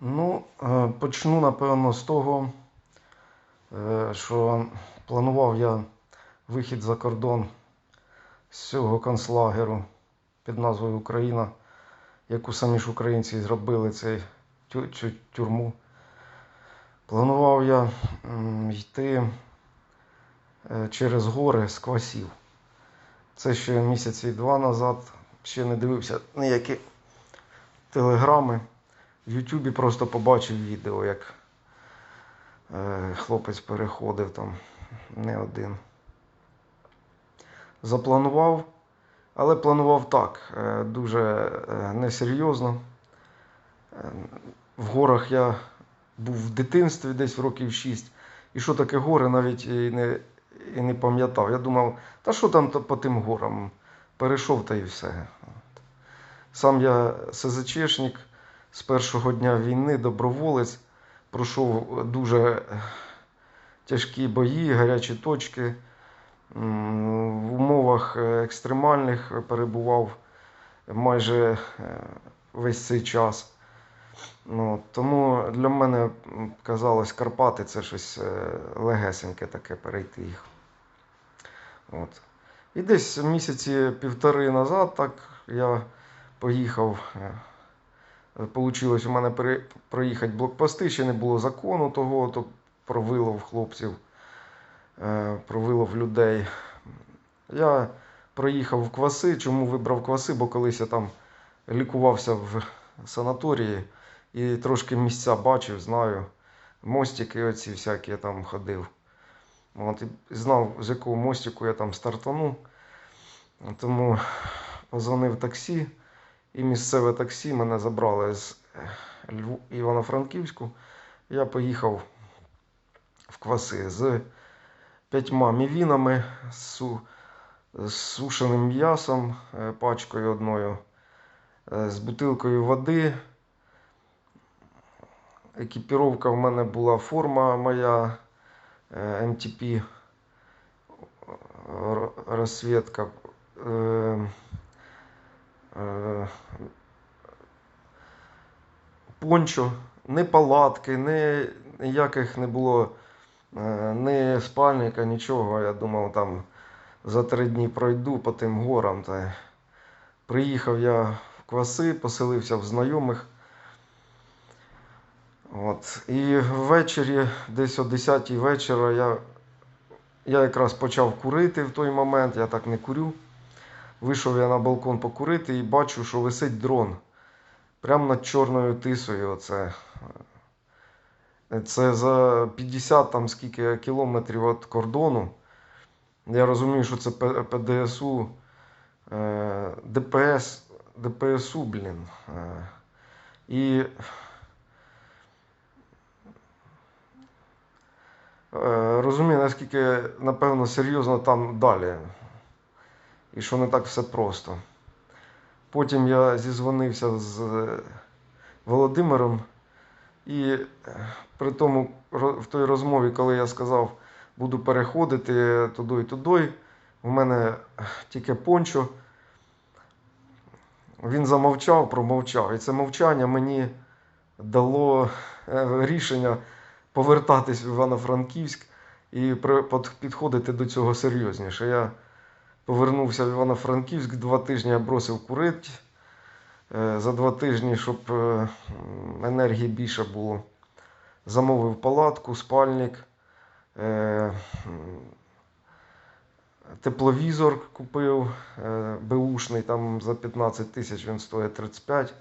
Ну, е, почну, напевно, з того, е, що планував я вихід за кордон з цього концлагеру під назвою Україна, яку самі ж українці зробили цей, цю, цю тюрму. Планував я йти е, через гори з квасів. Це ще місяці два назад. Ще не дивився ніякі телеграми. В Ютубі просто побачив відео, як е, хлопець переходив там не один. Запланував, але планував так, е, дуже е, несерйозно. Е, в горах я був в дитинстві десь в років 6. І що таке гори, навіть і не, і не пам'ятав. Я думав, та що там по тим горам? Перейшов та і все. Сам я СЗЧшник з першого дня війни, доброволець, пройшов дуже тяжкі бої, гарячі точки. В умовах е, екстремальних перебував майже е, весь цей час. Ну, тому для мене казалось, Карпати це щось е, легесеньке таке перейти їх. От. І десь місяці півтори назад так я поїхав. Получилось у мене проїхати блокпости, ще не було закону того, то про вилов хлопців, е, про вилов людей. Я проїхав в кваси. Чому вибрав кваси? Бо колись я там лікувався в санаторії і трошки місця бачив, знаю. Мостики оці всякі я там ходив. От, і знав, з якого мостику я там стартану. Тому позвонив таксі. І місцеве таксі мене забрали з е, Івано-Франківську. Я поїхав в кваси з п'ятьма мівінами, з, су, з сушеним м'ясом, е, пачкою одною, е, з бутилкою води. Екіпіровка в мене була форма моя МТП, р- розсвітка. Е, пончо, ні палатки, ні, ніяких не було е, ні спальника, нічого. Я думав, там за три дні пройду по тим горам. Та... Приїхав я в кваси, поселився в знайомих. От. І ввечері, десь о 10 вечора, я, я якраз почав курити в той момент, я так не курю. Вийшов я на балкон покурити і бачу, що висить дрон. Прямо над чорною тисою. Оце. Це за 50 там скільки кілометрів від кордону. Я розумію, що це ПДСУ, е, ДПС, ДПСУ, блін. Е, І е, розумію, наскільки, напевно, серйозно там далі. І що не так все просто. Потім я зізвонився з е, Володимиром, і е, при тому в той розмові, коли я сказав, буду переходити туди і туди, в мене тільки пончо. Він замовчав, промовчав. І це мовчання мені дало е, рішення повертатись в Івано-Франківськ і підходити до цього серйозніше. Я Повернувся в Івано-Франківськ, два тижні я бросив курити. Е, За два тижні, щоб е, енергії більше було. Замовив палатку, спальник, е, тепловізор купив беушний, там за 15 тисяч він стоїть 35.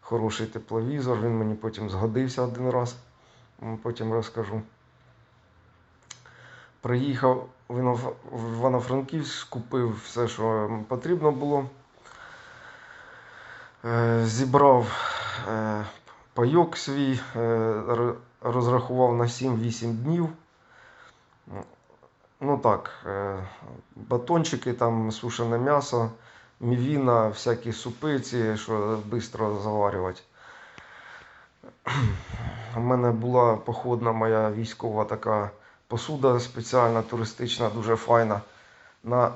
Хороший тепловізор, він мені потім згодився один раз. Потім розкажу. Приїхав в Івано-Франківськ, купив все, що потрібно було. Е, Зібрав е, пайок свій, е, розрахував на 7-8 днів. Ну так, батончики, там сушене м'ясо, мівіна, всякі супиці, що швидко заварювати. У мене була походна моя військова така посуда спеціальна, туристична, дуже файна. На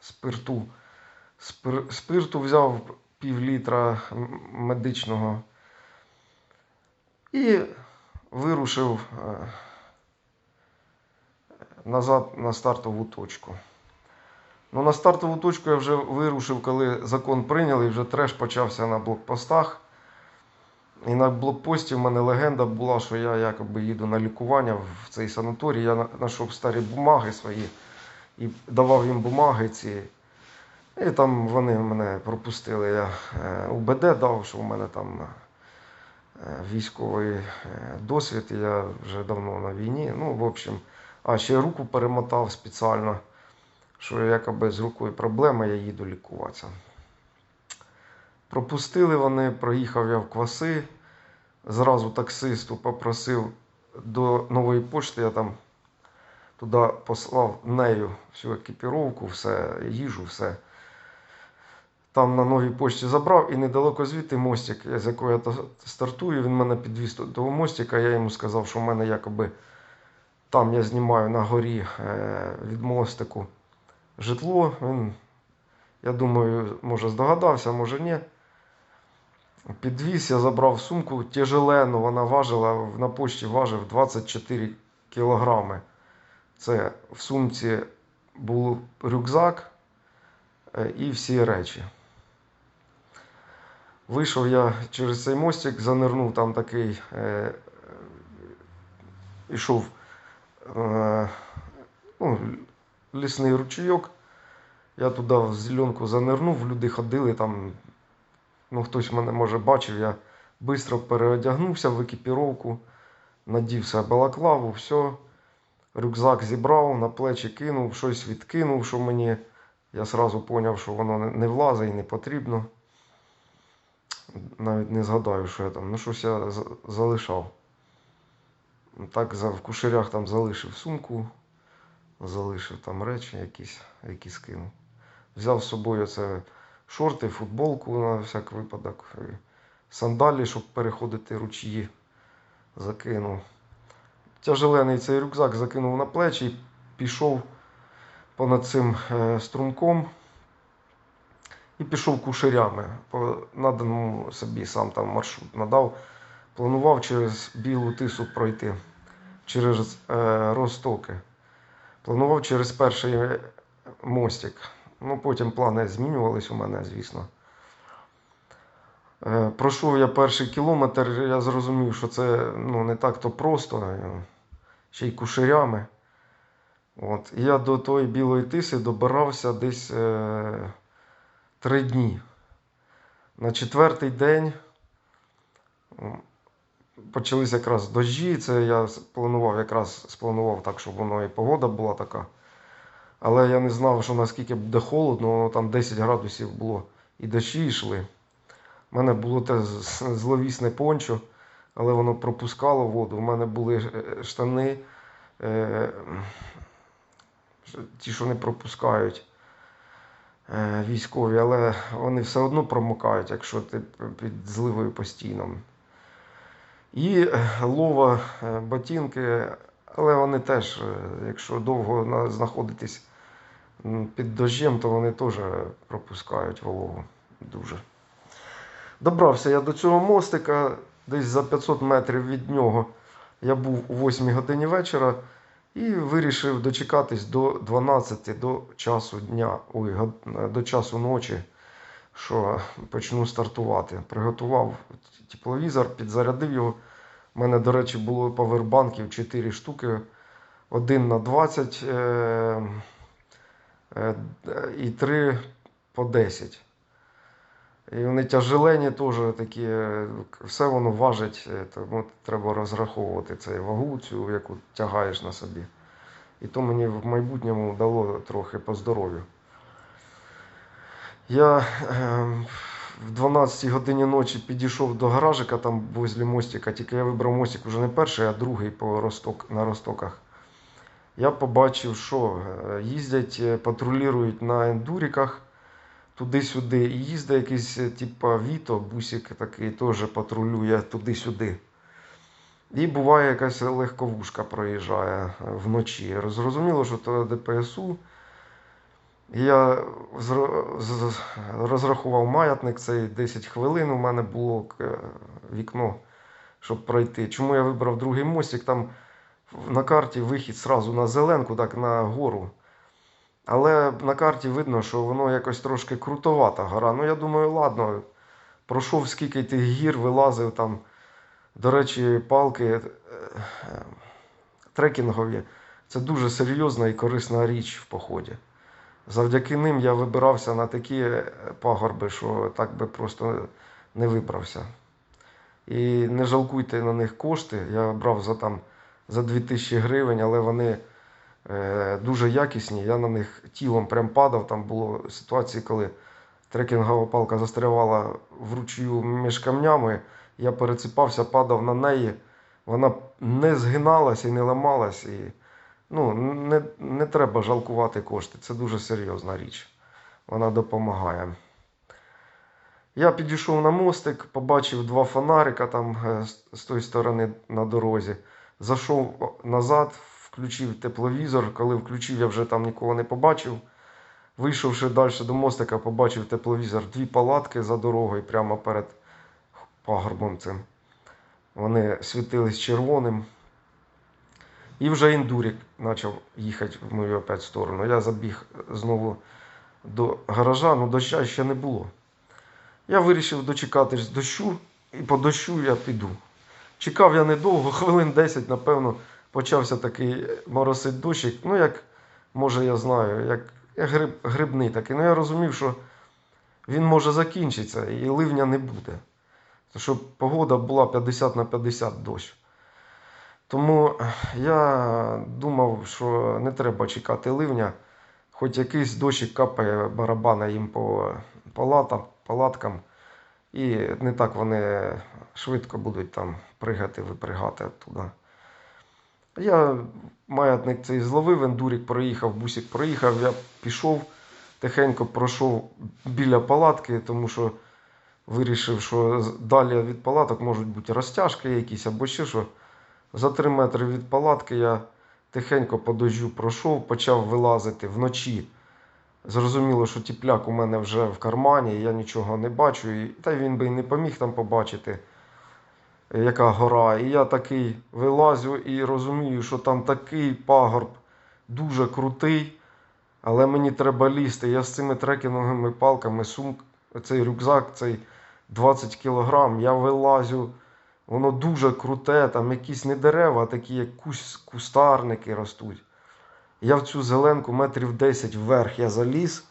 спирту. Спир, спирту взяв пів літра медичного. І вирушив е, назад на стартову точку. Ну, на стартову точку я вже вирушив, коли закон прийняли, і вже треш почався на блокпостах. І на блокпості в мене легенда була, що я якоби їду на лікування в цей санаторій. Я знайшов старі бумаги свої і давав їм бумаги ці. І там вони мене пропустили. Я е, УБД дав, що в мене там е, військовий е, досвід, я вже давно на війні. Ну, в общем, а ще руку перемотав спеціально, що якоби з рукою проблема, я їду лікуватися. Пропустили вони, проїхав я в кваси. Зразу таксисту попросив до нової пошти, я там туди послав нею всю екіпіровку, все, їжу, все. Там на новій пошті забрав і недалеко звідти мостик, з якого я стартую, він мене підвіз до того мостика. Я йому сказав, що в мене якоби там я знімаю на горі е, від мостику житло. Він, я думаю, може здогадався, може ні. Підвіз, я забрав сумку тяжелену, вона важила, на пошті важив 24 кілограми. Це в сумці був рюкзак е, і всі речі. Вийшов я через цей мостик, занирнув там такий, е, ішов е, ну, лісний ручейок. Я туди в зеленку занирнув, люди ходили там, ну хтось мене може бачив, я швидко переодягнувся в екіпіровку, надів себе балаклаву, все. Рюкзак зібрав, на плечі кинув, щось відкинув, що мені. Я одразу зрозумів, що воно не влазить і не потрібно. Навіть не згадаю, що я там. Ну, щось я залишав. Так в кушерях там залишив сумку, залишив там речі якісь, які скинув. Взяв з собою це шорти, футболку на всяк випадок, сандалі, щоб переходити ручії, закинув. Тяжелений цей рюкзак закинув на плечі і пішов понад цим е, струмком і пішов кушерями. По наданому собі сам там маршрут надав. Планував через Білу Тису пройти, через е, Ростоки. Планував через перший мостик. Ну, потім плани змінювались у мене, звісно. Е, Пройшов я перший кілометр, я зрозумів, що це ну, не так-то просто, е, ще й кушерями. От. Я до тої білої тиси добирався десь е, три дні. На четвертий день м, почались якраз дощі. Це я планував, якраз спланував так, щоб воно і погода була така. Але я не знав, що наскільки буде холодно, воно там 10 градусів було і дощі йшли. У мене було те зловісне пончо, але воно пропускало воду. У мене були е, штани, е, ті, що не пропускають е, військові, але вони все одно промокають, якщо ти під зливою постійно. І е, лова е, ботинки, але вони теж, е, якщо довго знаходитись під дощем, то вони теж пропускають вологу дуже. Добрався я до цього мостика, десь за 500 метрів від нього. Я був о 8 годині вечора і вирішив дочекатись до 12 до часу дня, ой, до часу ночі, що почну стартувати. Приготував тепловізор, підзарядив його. У мене, до речі, було павербанків 4 штуки, один на 20 е, е, і 3 по 10. І вони тяжелені теж такі, е, все воно важить, тому треба розраховувати цю вагу, цю, яку тягаєш на собі. І то мені в майбутньому дало трохи по здоров'ю. Я е, в 12 годині ночі підійшов до гаражика там возле мостика, тільки я вибрав мостик вже не перший, а другий по Росток, на Ростоках. Я побачив, що е, їздять, е, патрулюють на ендуріках туди-сюди. І їздить якийсь, е, типа Віто, бусик такий, теж патрулює туди-сюди. І буває якась легковушка проїжджає вночі. Зрозуміло, що це ДПСУ. Я розрахував маятник, цей 10 хвилин. У мене було вікно, щоб пройти. Чому я вибрав другий мостик? Там на карті вихід сразу на зеленку, так на гору. Але на карті видно, що воно якось трошки крутовата гора. Ну, я думаю, ладно, пройшов скільки тих гір, вилазив там. До речі, палки е, е, трекінгові це дуже серйозна і корисна річ в поході. Завдяки ним я вибирався на такі е, пагорби, що так би просто не вибрався. І не жалкуйте на них кошти. Я брав за там за 2000 гривень, але вони е, дуже якісні. Я на них тілом прям падав. Там було ситуації, коли трекінгова палка застрявала в ручю між камнями. Я переціпався, падав на неї. Вона не згиналася і не ламалась. І, ну, не, не треба жалкувати кошти. Це дуже серйозна річ. Вона допомагає. Я підійшов на мостик, побачив два фонарика там е, з- тої сторони на дорозі. Зайшов назад, включив тепловізор. Коли включив, я вже там нікого не побачив. Вийшовши далі до мостика, побачив тепловізор, дві палатки за дорогою прямо перед пагорбом цим. Вони світились червоним. І вже індурік почав їхати в мою опять сторону. Я забіг знову до гаража, ну доща ще не було. Я вирішив дочекатись дощу, і по дощу я піду. Чекав я недовго, хвилин 10, напевно, почався такий моросить дощик. Ну, як, може, я знаю, як, гриб, грибний такий. Ну, я розумів, що він може закінчитися і ливня не буде. Тому що погода була 50 на 50 дощ. Тому я думав, що не треба чекати ливня, хоч якийсь дощик капає барабана їм по палатам, палаткам, і не так вони швидко будуть там пригати, випригати туди. Я маятник цей зловив, ендурік проїхав, бусик проїхав, я пішов, тихенько пройшов біля палатки, тому що вирішив, що далі від палаток можуть бути розтяжки якісь або ще що. За три метри від палатки я тихенько по дождю пройшов, почав вилазити вночі. Зрозуміло, що тіпляк у мене вже в кармані, я нічого не бачу, і, та він би і не поміг там побачити, яка гора. І я такий вилазю і розумію, що там такий пагорб дуже крутий, але мені треба лізти. Я з цими трекінговими палками, сумк, цей рюкзак, цей 20 кілограм, я вилазю. Воно дуже круте, там якісь не дерева, а такі як кустарники ростуть. Я в цю зеленку метрів 10 вверх я заліз.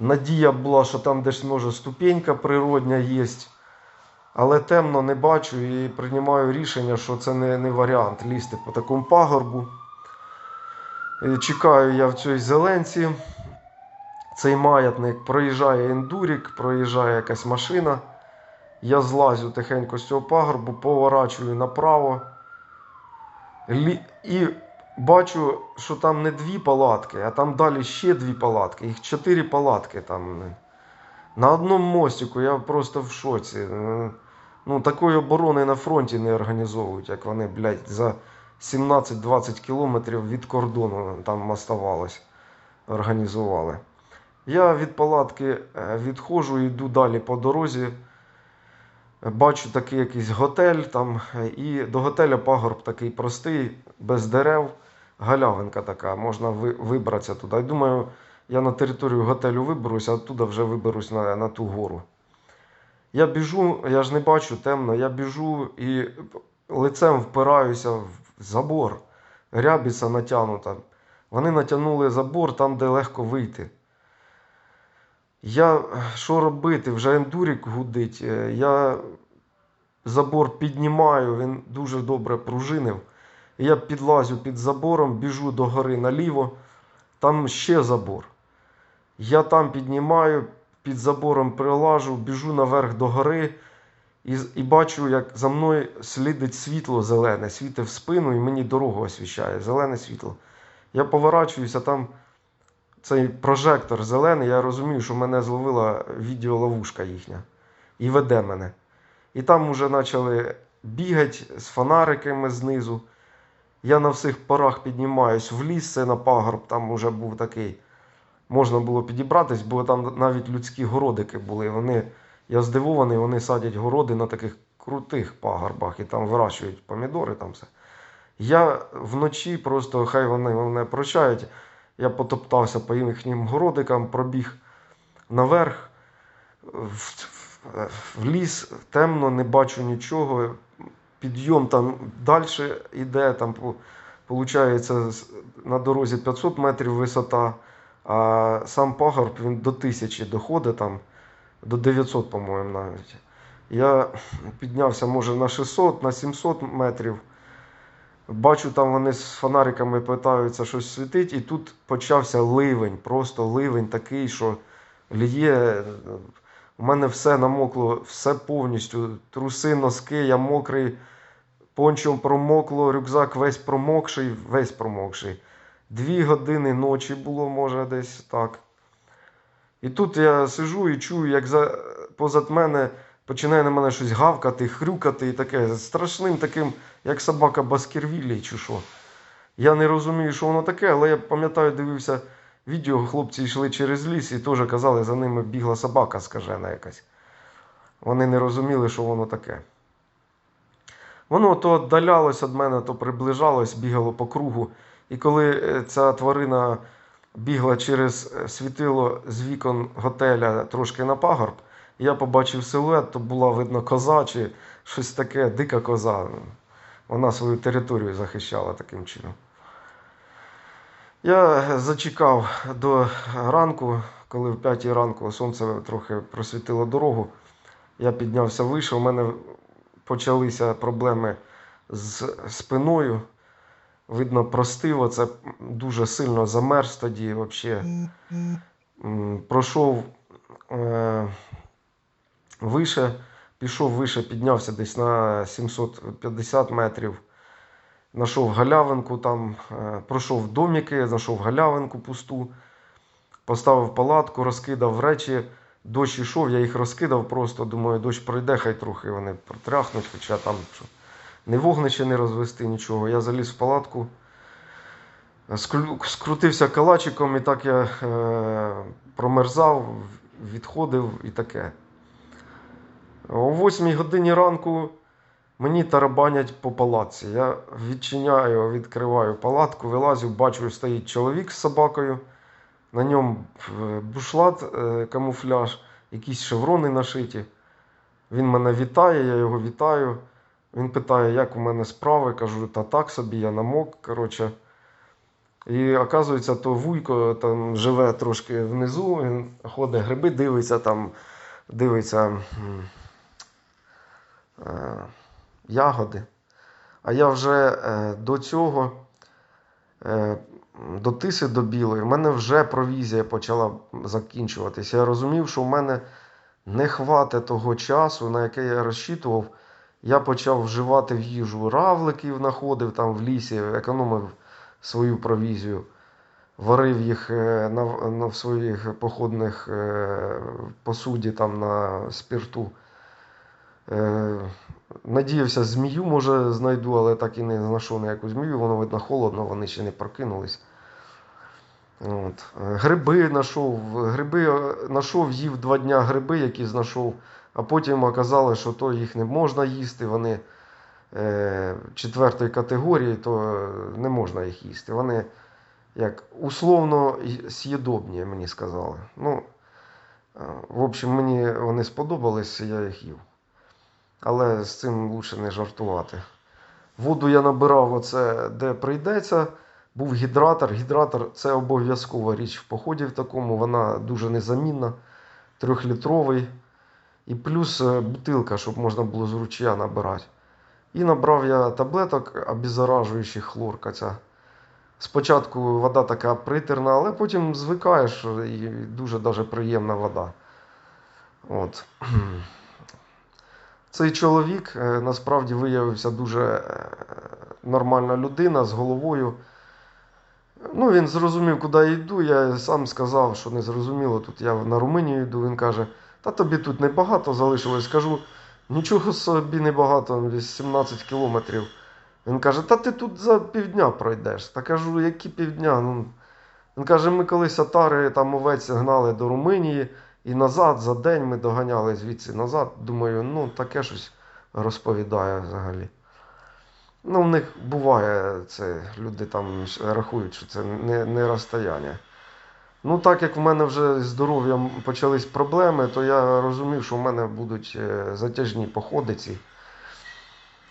Надія була, що там десь може ступенька природня є. Але темно не бачу і приймаю рішення, що це не, не варіант лізти по такому пагорбу. І Чекаю я в цій зеленці. Цей маятник проїжджає ендурік, проїжджає якась машина. Я злазю тихенько з цього пагорбу, поворачую направо. І бачу, що там не дві палатки, а там далі ще дві палатки. Їх чотири палатки там. На одному мостику я просто в шоці. Ну, такої оборони на фронті не організовують, як вони, блядь, за 17-20 кілометрів від кордону там оставалось. Організували. Я від палатки е, відходжу, йду далі по дорозі. Бачу такий якийсь готель там, і до готеля пагорб такий простий, без дерев, галявинка така, можна ви- вибратися туди. І думаю, я на територію готелю виберусь, а оттуда вже виберусь на, на ту гору. Я біжу, я ж не бачу темно, я біжу і лицем впираюся в забор. Рябіця натягнута. Вони натягнули забор там, де легко вийти. Я що робити? Вже ендурік гудить. Е, Я забор піднімаю, він дуже добре пружинив. Я підлазю під забором, біжу до гори наліво, там ще забор. Я там піднімаю, під забором прилажу, біжу наверх до гори і, і бачу, як за мною слідить світло зелене, світить в спину і мені дорогу освіщає, зелене світло. Я поворачуюся, там цей прожектор зелений, я розумію, що мене зловила відеоловушка їхня і веде мене. І там вже почали бігати з фонариками знизу. Я на всіх парах піднімаюсь в ліс, це на пагорб, там вже був такий. Можна було підібратись, бо там навіть людські городики були. Вони, я здивований, вони садять городи на таких крутих пагорбах і там вирощують помідори, там все. Я вночі просто, хай вони мене прощають, я потоптався по їхнім городикам, пробіг наверх, в, в, ліс, темно, не бачу нічого. Підйом там далі йде, там виходить на дорозі 500 метрів висота, а сам пагорб він до 1000 доходить там, до 900, по-моєму, навіть. Я піднявся, може, на 600, на 700 метрів. Бачу, там вони з фонариками питаються щось світить, і тут почався ливень, просто ливень такий, що ліє. У мене все намокло, все повністю. Труси, носки, я мокрий, пончом промокло, рюкзак весь промокший, весь промокший. Дві години ночі було, може, десь так. І тут я сижу і чую, як за, позад мене починає на мене щось гавкати, хрюкати і таке страшним таким, як собака Баскервіллі чи що. Я не розумію, що воно таке, але я пам'ятаю, дивився відео, хлопці йшли через ліс і теж казали, за ними бігла собака скажена якась. Вони не розуміли, що воно таке. Воно то віддалялось від мене, то приближалось, бігало по кругу. І коли е, ця тварина бігла через е, світило з вікон готеля трошки на пагорб, я побачив силует, то була видно коза чи щось таке, дика коза. Вона свою територію захищала таким чином. Я зачекав до ранку, коли в 5 ранку сонце трохи просвітило дорогу. Я піднявся вище, у мене почалися проблеми з спиною. Видно, простило, це дуже сильно замерз тоді взагалі. Пройшов е, вище, пішов вище, піднявся десь на 750 метрів. Знайшов галявинку там, е, пройшов доміки, знайшов галявинку пусту, поставив палатку, розкидав речі. Дощ йшов, я їх розкидав просто, думаю, дощ пройде, хай трохи вони протряхнуть, хоча там що, не вогнище не розвести, нічого. Я заліз в палатку, скру- скрутився калачиком і так я е, промерзав, відходив і таке. О 8 годині ранку мені тарабанять по палатці. Я відчиняю, відкриваю палатку, вилазю, бачу, стоїть чоловік з собакою. На ньому е, бушлат, е, камуфляж, якісь шеврони нашиті. Він мене вітає, я його вітаю. Він питає, як у мене справи. Кажу, та так собі, я намок. Коротше. І оказується, то вуйко там живе трошки внизу, він ходить гриби, дивиться там, дивиться ягоди. А я вже е, до цього, е, до тиси до білої, в мене вже провізія почала закінчуватися. Я розумів, що в мене не хватить того часу, на який я розчитував. Я почав вживати в їжу равликів, знаходив там в лісі, економив свою провізію, варив їх е, на, на своїх походних е, посуді там на спирту. Е, Надіявся, змію, може, знайду, але так і не знайшов ніяку змію, воно видно холодно, вони ще не прокинулись. От. Гриби знайшов, гриби е, знайшов, їв два дня гриби, які знайшов, а потім оказалось, що то їх не можна їсти, вони е, четвертої категорії, то не можна їх їсти. Вони як условно й- мені сказали. Ну, в общем, мені вони сподобались, я їх їв. Але з цим лучше не жартувати. Воду я набирав оце, де прийдеться. Був гідратор. Гідратор це обов'язкова річ в поході в такому, вона дуже незамінна, трьохлітровий. І плюс е, бутилка, щоб можна було з ручя набирати. І набрав я таблеток обеззаражуючих хлорка. Ця. Спочатку вода така притерна, але потім звикаєш і дуже даже приємна вода. От. Цей чоловік е, насправді виявився дуже е, нормальна людина з головою. Ну, він зрозумів, куди я йду. Я сам сказав, що не зрозуміло. Тут я на Румунію йду. Він каже, та тобі тут небагато залишилось. Кажу, нічого собі небагато, десь 17 кілометрів. Він каже, та ти тут за півдня пройдеш. Та кажу, які півдня? Ну, він каже, ми колись атари там овець гнали до Румунії і назад за день ми доганяли звідси назад. Думаю, ну таке щось розповідає взагалі. Ну, в них буває це, люди там рахують, що це не, не розстояння. Ну, так як в мене вже з здоров'ям почались проблеми, то я розумів, що в мене будуть е, затяжні походиці.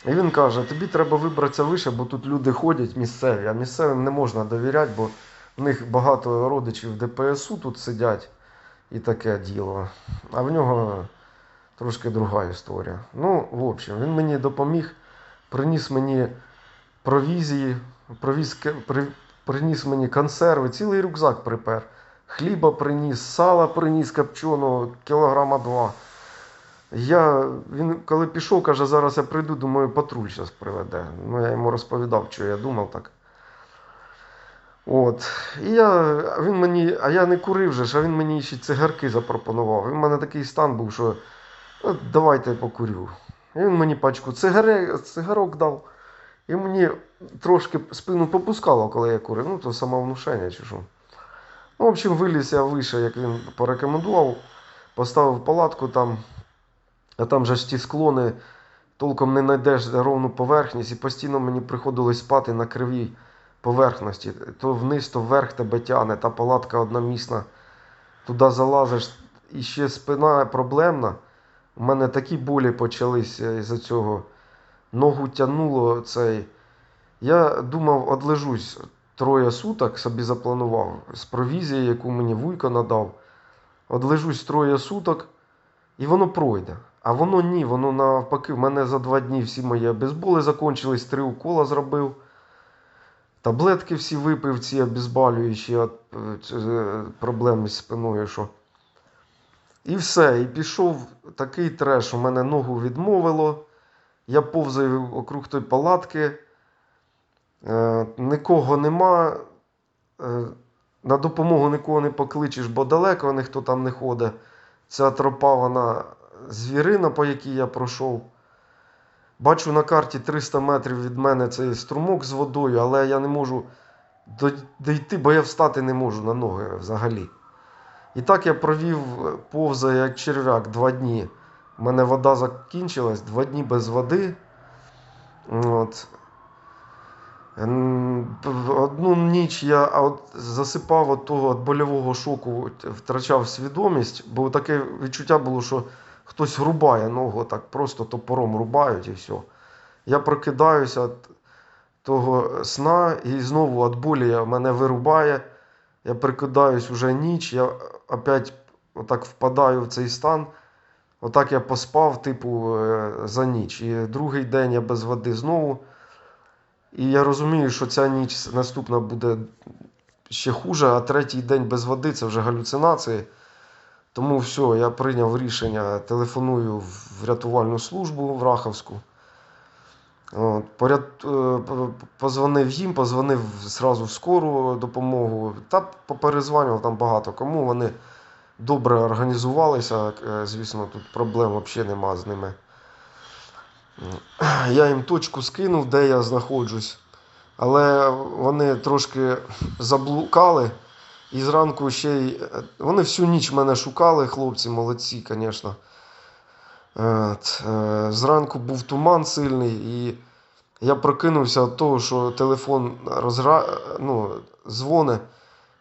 І він каже: тобі треба вибратися вище, бо тут люди ходять місцеві, а місцевим не можна довіряти, бо в них багато родичів ДПСУ тут сидять і таке діло. А в нього трошки друга історія. Ну, в общем, він мені допоміг, приніс мені провізії, провіз, при, приніс мені консерви, цілий рюкзак припер. Хліба приніс, сала приніс копченого, кілограма два. Я, він коли пішов, каже, зараз я прийду, думаю, патруль зараз приведе. Ну, я йому розповідав, що я думав так. От. І я, він мені, а я не курив же, а він мені ще цигарки запропонував. Він в мене такий стан був, що давайте я покурю. І він мені пачку цигаре, цигарок дав. І мені трошки спину попускало, коли я курив. Ну, то самовнушення чи що. Ну, в общем, виліз я вище, як він порекомендував, поставив палатку там, а там же ж ті склони, толком не знайдеш ровну поверхність, і постійно мені приходилось спати на кривій поверхності. То вниз, то вверх тебе тягне, та палатка одномісна. Туди залазиш, і ще спина проблемна. У мене такі болі почалися із-за цього. Ногу тягнуло цей. Я думав, одлежусь троє суток, собі запланував з провізією, яку мені Вуйко надав. Одлежусь троє суток, і воно пройде. А воно ні, воно навпаки, в мене за два дні всі мої обезболи закончились, три укола зробив. Таблетки всі випив, ці обезболюючі від е, е, проблеми з спиною. Що. І все. І пішов такий треш. У мене ногу відмовило. Я повзаю округ той палатки. Е, нікого нема. Е, на допомогу нікого не покличеш, бо далеко ніхто там не ходить. Ця тропа, вона звірина, по якій я пройшов. Бачу на карті 300 метрів від мене цей струмок з водою, але я не можу дійти, бо я встати не можу на ноги взагалі. І так я провів е, повзає як черв'як два дні. У мене вода закінчилась, два дні без води. От. Одну ніч я от засипав от того від больового шоку, втрачав свідомість, бо таке відчуття було, що хтось рубає ногу, так просто топором рубають і все. Я прокидаюся від того сна і знову від болі мене вирубає. Я прикидаюсь вже ніч, я опять отак впадаю в цей стан. Отак я поспав, типу, е, за ніч. І другий день я без води знову. І я розумію, що ця ніч наступна буде ще хуже, а третій день без води це вже галюцинації. Тому все, я прийняв рішення, телефоную в рятувальну службу в Раховську. Поряд, е, позвонив їм, позвонив зразу в скору допомогу. Та поперезванював там багато кому. Вони добре організувалися. е, Звісно, тут проблем взагалі нема з ними. Я їм точку скинув, де я знаходжусь. Але вони трошки заблукали. І зранку ще й. е, Вони всю ніч мене шукали, хлопці, молодці, звісно. Е, Зранку був туман сильний, і я прокинувся від того, що телефон розгра... ну, дзвоне.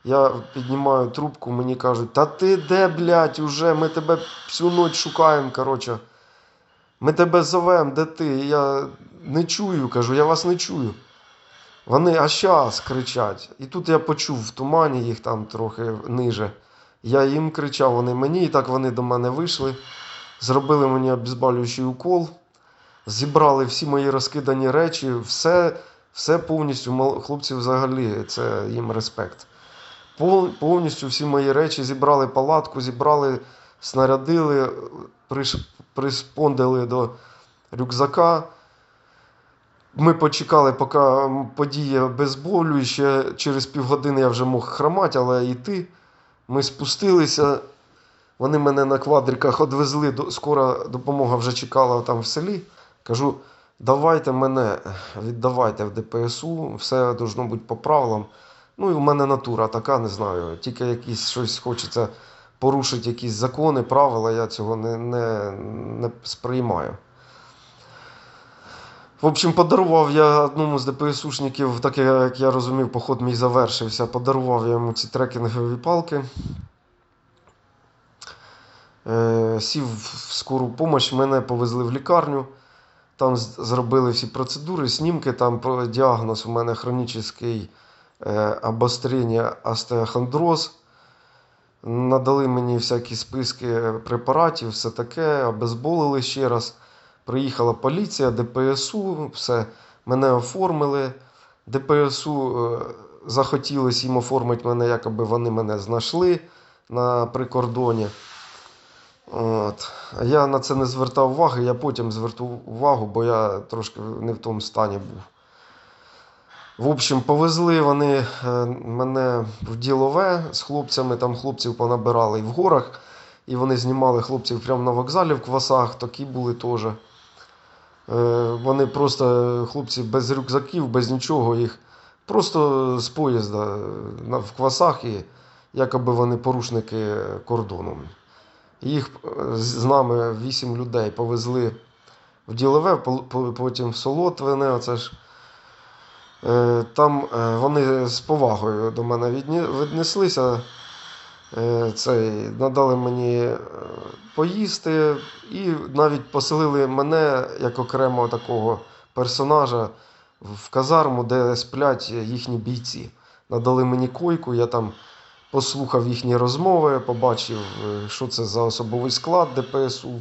Я піднімаю трубку, мені кажуть, та ти де, блядь, уже? Ми тебе всю ніч шукаємо, коротше. Ми тебе зовемо, де ти? І Я не чую, кажу, я вас не чую. Вони а щас кричать. І тут я почув в тумані їх там трохи ниже. Я їм кричав, вони мені, і так вони до мене вийшли, зробили мені обезболюючий укол, зібрали всі мої розкидані речі, все, все повністю, хлопці взагалі, це їм респект. Повністю всі мої речі зібрали палатку, зібрали, снарядили, приспондили до рюкзака. Ми почекали, поки подія без болю, і ще через півгодини я вже мог хромати, але йти. Ми спустилися, вони мене на квадриках відвезли, до- скора допомога вже чекала там в селі. Кажу, давайте мене, віддавайте в ДПСУ, все должно бути по правилам. Ну і в мене натура така, не знаю. Тільки якісь щось хочеться порушити, якісь закони, правила, я цього не, не, не сприймаю. В общем, подарував я одному з ДПСУшників, так як я розумів, поход мій завершився. Подарував я йому ці трекінгові палки. Е, сів в скору допомогу, мене повезли в лікарню. Там зробили всі процедури, снімки, там діагноз у мене хронічний е, обострення остеохондроз. Надали мені всякі списки препаратів, все таке, обезболили ще раз. Приїхала поліція, ДПСУ, все, мене оформили. ДПСУ е, захотілося їм оформити мене, якоби вони мене знайшли на прикордоні. От. Я на це не звертав уваги, я потім звертав увагу, бо я трошки не в тому стані був. В общем, повезли вони е, мене в ділове з хлопцями, там хлопців понабирали і в горах, і вони знімали хлопців прямо на вокзалі в квасах, такі були теж. Е, Вони просто, хлопці без рюкзаків, без нічого, їх просто з поїзда е, в квасах, і якоби вони порушники кордону. Їх е, з нами вісім людей повезли в ділове, потім в Солотвине. Оце ж. Там вони з повагою до мене віднеслися. Е, Цей, надали мені е, поїсти і навіть поселили мене як окремого такого персонажа в казарму, де сплять їхні бійці. Надали мені койку, я там послухав їхні розмови, побачив, е, що це за особовий склад ДПСУ.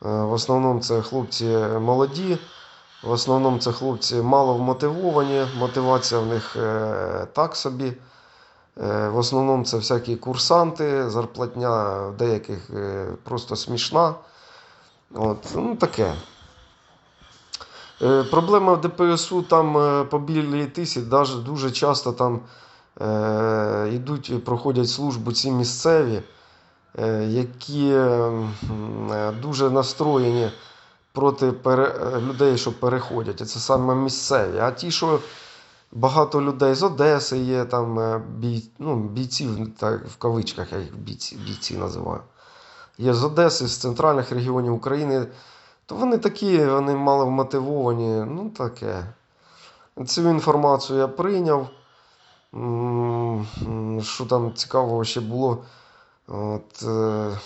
В основному це хлопці молоді, в основному це хлопці мало вмотивовані, мотивація в них так собі. Е, В основному це всякі курсанти, зарплатня деяких е, просто смішна. От, ну таке. Е, Проблема в ДПСУ там по білій тисі, дуже часто там йдуть, проходять службу ці місцеві, які дуже настроєні проти людей, що переходять. Це саме місцеві. А ті, що багато людей з Одеси є, там е, бій, ну, бійців, так, в кавичках я їх бійці, бійці називаю. Є з Одеси, з центральних регіонів України. То вони такі, вони мало вмотивовані, ну таке. Цю інформацію я прийняв. Що там цікавого ще було? От, е,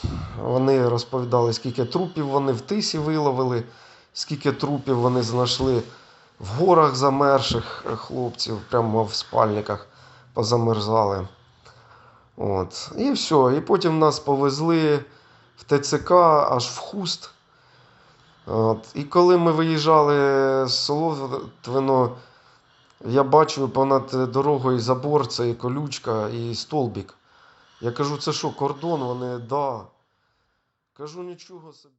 вони розповідали, скільки трупів вони в тисі виловили, скільки трупів вони знайшли в горах замерших е, хлопців, прямо в спальниках позамерзали. От. І все. І потім нас повезли в ТЦК аж в Хуст. От. І коли ми виїжджали з Солотвино, я бачу понад дорогою забор, це і колючка, і столбік. Я кажу, це що, кордон? Вони, да. Кажу, нічого собі.